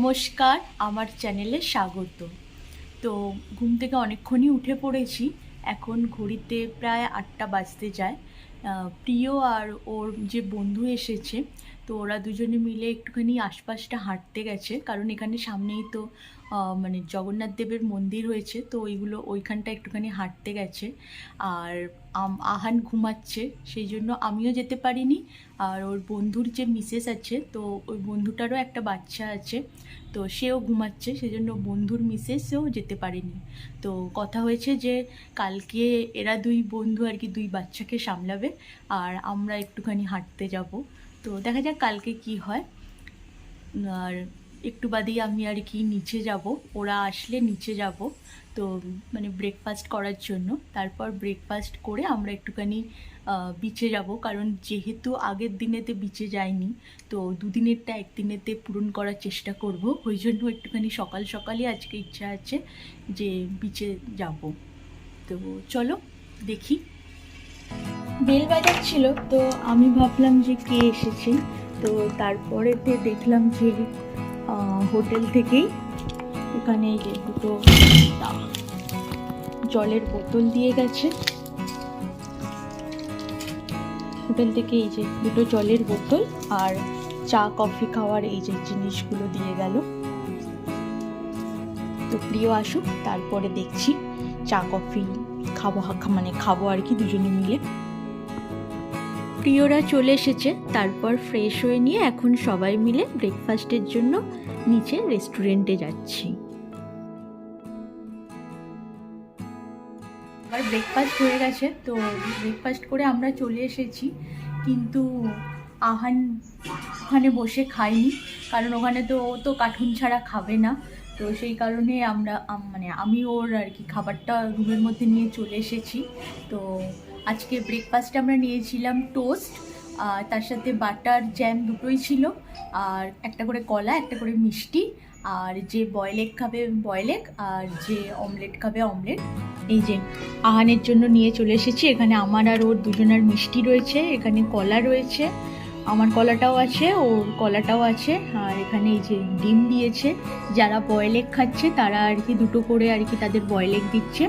নমস্কার, আমার চ্যানেলে স্বাগত। তো ঘুম থেকে অনেকক্ষণই উঠে পড়েছি, এখন ঘড়িতে প্রায় আটটা বাজতে যায়। প্রিয় আর ওর যে বন্ধু এসেছে তো ওরা দুজনে মিলে একটুখানি আশপাশটা হাঁটতে গেছে। কারণ এখানে সামনেই তো মানে জগন্নাথ দেবের মন্দির হয়েছে, তো ওইগুলো, ওইখানটা একটুখানি হাঁটতে গেছে। আর আহান ঘুমাচ্ছে, সেই জন্য আমিও যেতে পারিনি। আর ওর বন্ধুর যে মিসেস আছে, তো ওই বন্ধুটারও একটা বাচ্চা আছে, তো সেও ঘুমাচ্ছে সেজন্য বন্ধুর মিসেসও যেতে পারেনি। তো কথা হয়েছে যে কালকে এরা দুই বন্ধু আর কি দুই বাচ্চাকে সামলাবে, আর আমরা একটুখানি হাঁটতে যাব। তো দেখা যাক কালকে কি হয়। আর একটু বাদেই আমি আর কি নিচে যাব। ওরা আসলে নিচে যাব, তো মানে ব্রেকফাস্ট করার জন্য। তারপর ব্রেকফাস্ট করে আমরা একটুখানি বিচে যাব। কারণ যেহেতু আগের দিনেতে বিচে যাইনি, তো দুদিনেরটা একদিনেতে পূরণ করার চেষ্টা করব। ওই জন্য একটুখানি সকাল সকালই আজকে ইচ্ছা আছে যে বিচে যাব। তো চলো, দেখি। বেল বাজাচ্ছিল তো আমি ভাবলাম যে কে এসেছে। তো তারপরেতে দেখলাম যে হোটেল থেকেই এখানে যে দুটো জলের বোতল দিয়ে গেছে। হোটেল থেকে এই যে দুটো জলের বোতল আর চা, কফি খাওয়ার এই যে জিনিসগুলো দিয়ে গেল। তো প্রিয় আসুক, তারপরে দেখছি চা, কফি খাব মানে খাব আর কি দুজনে মিলে। প্রিয়রা চলে এসেছে, তারপর ফ্রেশ হয়ে নিয়ে এখন সবাই মিলে ব্রেকফাস্টের জন্য নিচে রেস্টুরেন্টে যাচ্ছি। আবার ব্রেকফাস্ট হয়ে গেছে, তো ব্রেকফাস্ট করে আমরা চলে এসেছি, কিন্তু আহান ওখানে বসে খাইনি কারণ ওখানে তো ও তো কার্টুন ছাড়া খাবে না, তো সেই কারণে আমরা মানে আমি ওর আর কি খাবারটা রুমের মধ্যে নিয়ে চলে এসেছি, তো আজকে ব্রেকফাস্টে আমরা নিয়েছিলাম টোস্ট আর তার সাথে বাটার জ্যাম দুটোই ছিল, আর একটা করে কলা, একটা করে মিষ্টি, আর যে বয়েল এগ খাবে বয়েল এগ আর যে অমলেট খাবে অমলেট এই যে আহানের জন্য নিয়ে চলে এসেছি, এখানে আমার আর ওর দুজনের মিষ্টি রয়েছে, এখানে কলা রয়েছে, আমার কলাটাও আছে, ওর কলাটাও আছে, আর এখানে এই যে ডিম দিয়েছে, যারা বয়েল এগ খাচ্ছে তারা আর কি দুটো করে আর কি তাদের বয়েল এগ দিচ্ছে।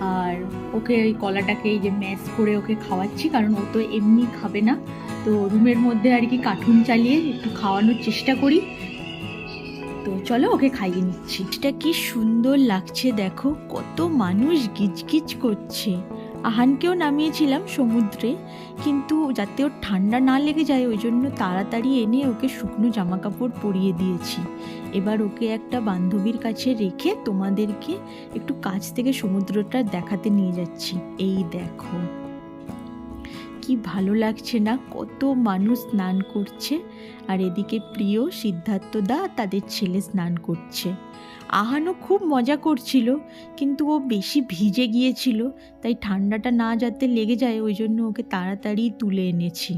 আর ওকে ওই কলাটাকে এই যে ম্যাশ করে ওকে খাওয়াচ্ছি, কারণ ও তো এমনি খাবে না। তো রুমের মধ্যে আর কি কার্টুন চালিয়ে একটু খাওয়ানোর চেষ্টা করি। তো চলো ওকে খাইয়ে নিচ্ছি। এটা কি সুন্দর লাগছে দেখো, কত মানুষ গিজগিজ করছে। আহানকেও নামিয়েছিলাম সমুদ্রে, কিন্তু যাতে ওর ঠান্ডা না লেগে যায়, ওই জন্য তাড়াতাড়ি এনে ওকে শুকনো জামা কাপড় পরিয়ে দিয়েছি। এবার ওকে একটা বান্ধবীর কাছে রেখে তোমাদেরকে একটু কাছ থেকে সমুদ্রটা দেখাতে নিয়ে যাচ্ছি। এই দেখো। কি ভালো লাগছে না? কত মানুষ স্নান করছে। আর এদিকে প্রিয় সিদ্ধার্থ দা তাদের ছেলে স্নান করছে। আহানও খুব মজা করছিল, কিন্তু ও বেশি ভিজে গিয়েছিল, তাই ঠান্ডাটা না যাতে লেগে যায়, ওই জন্য ওকে তাড়াতাড়ি তুলে এনেছি।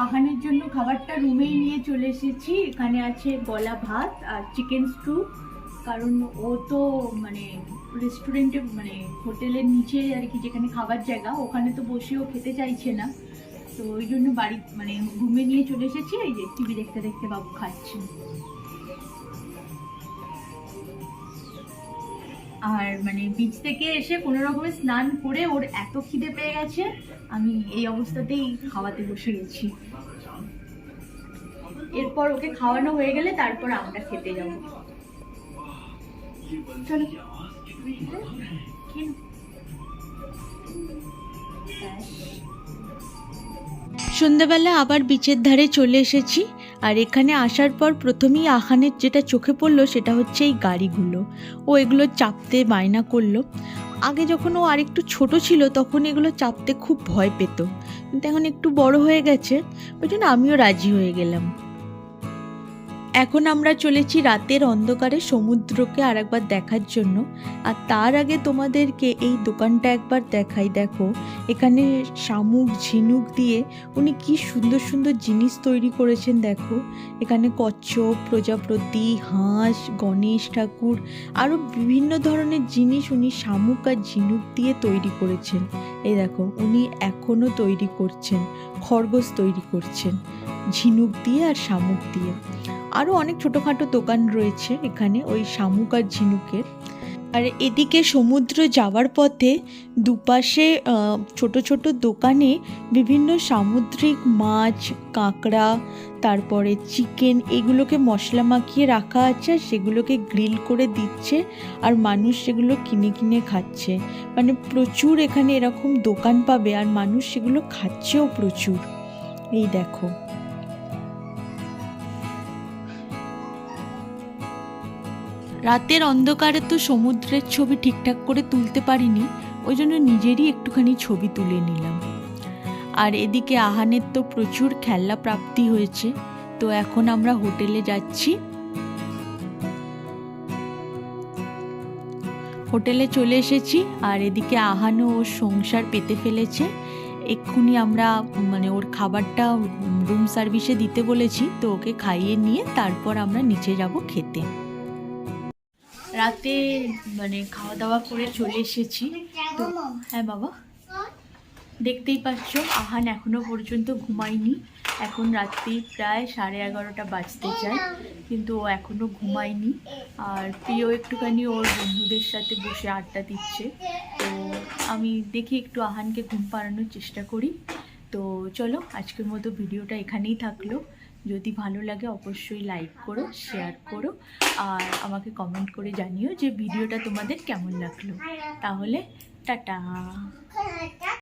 আহানের জন্য খাবারটা রুমেই নিয়ে চলে এসেছি। এখানে আছে গলা ভাত আর চিকেন স্টু কারণ ও তো মানে রেস্টুরেন্টে মানে হোটেলের নিচে আর কি যেখানে খাবার জায়গা, ওখানে তো বসেও খেতে চাইছে না। তো ওই জন্য বাড়ি মানে রুমে নিয়ে চলে এসেছি। এই যে টিভি দেখতে দেখতে বাবু খাচ্ছে। আর মানে বিচ থেকে এসে কোনো রকমে স্নান করে ওর এত খিদে পেয়ে গেছে, আমি এই অবস্থাতেই খাওয়াতে বসে গেছি। এরপর ওকে খাওয়ানো হয়ে গেলে তারপর আমরা খেতে যাব। চলো। সন্ধ্যাবেলা আবার বিচের ধারে চলে এসেছি। আর এখানে আসার পর প্রথমেই আহানের যেটা চোখে পড়ল সেটা হচ্ছে এই গাড়িগুলো। ও এগুলো চাপতে বায়না করল। আগে যখন ও আরেকটু ছোট ছিল তখন এগুলো চাপতে খুব ভয় পেত। কিন্তু এখন একটু বড় হয়ে গেছে, ওই জন্য আমিও রাজি হয়ে গেলাম। এখন আমরা চলেছি রাতের অন্ধকারে সমুদ্রকে আরেকবার দেখার জন্য। আর তার আগে তোমাদেরকে এই দোকানটা একবার দেখাই, দেখো। এখানে শামুক, ঝিনুক দিয়ে উনি কি সুন্দর সুন্দর জিনিস তৈরি করেছেন, দেখো। এখানে কচ্ছপ, প্রজাপতি, হাঁস, গণেশ ঠাকুর, আরও বিভিন্ন ধরনের জিনিস উনি শামুক আর ঝিনুক দিয়ে তৈরি করেছেন। এই দেখো, উনি এখনও তৈরি করছেন, খরগোশ তৈরি করছেন, ঝিনুক দিয়ে আর শামুক দিয়ে। আরও অনেক ছোটোখাটো দোকান রয়েছে এখানে, ওই শামুক আর ঝিনুকের। আর এদিকে সমুদ্র যাওয়ার পথে দুপাশে ছোট ছোট দোকানে বিভিন্ন সামুদ্রিক মাছ, কাঁকড়া, তারপরে চিকেন, এগুলোকে মশলা মাখিয়ে রাখা আছে সেগুলোকে গ্রিল করে দিচ্ছে আর মানুষ সেগুলো কিনে কিনে খাচ্ছে। মানে প্রচুর এখানে এরকম দোকান পাবে আর মানুষ সেগুলো খাচ্ছেও প্রচুর। এই দেখো। রাতের অন্ধকারে তো সমুদ্রের ছবি ঠিকঠাক করে তুলতে পারিনি, ওই জন্য নিজেরই একটুখানি ছবি তুলে নিলাম। আর এদিকে আহানের তো প্রচুর খেলনা প্রাপ্তি হয়েছে, তো এখন আমরা হোটেলে যাচ্ছি। হোটেলে চলে এসেছি, আর এদিকে আহানও ওর সংসার পেতে ফেলেছে। এক্ষুনি আমরা মানে ওর খাবারটা রুম সার্ভিসে দিতে বলেছি, তো ওকে খাইয়ে নিয়ে তারপর আমরা নিচে যাব খেতে। রাতে মানে খাওয়া দাওয়া করে চলে এসেছি। তো হ্যাঁ বাবা? দেখতেই পাচ্ছ, আহান এখনও পর্যন্ত ঘুমায়নি। এখন রাত্রি প্রায় সাড়ে এগারোটা বাজতে যায়, কিন্তু ও এখনও ঘুমায়নি। আর প্রিয় একটুখানি ওর বন্ধুদের সাথে বসে আড্ডা দিচ্ছে। তো আমি দেখি একটু আহানকে ঘুম পাড়ানোর চেষ্টা করি। তো চলো, আজকের মতো ভিডিওটা এখানেই থাকল। যদি ভালো লাগে অবশ্যই লাইক করো শেয়ার করো, আর আমাকে কমেন্ট করে জানিও যে ভিডিওটা তোমাদের কেমন লাগল। তাহলে টাটা।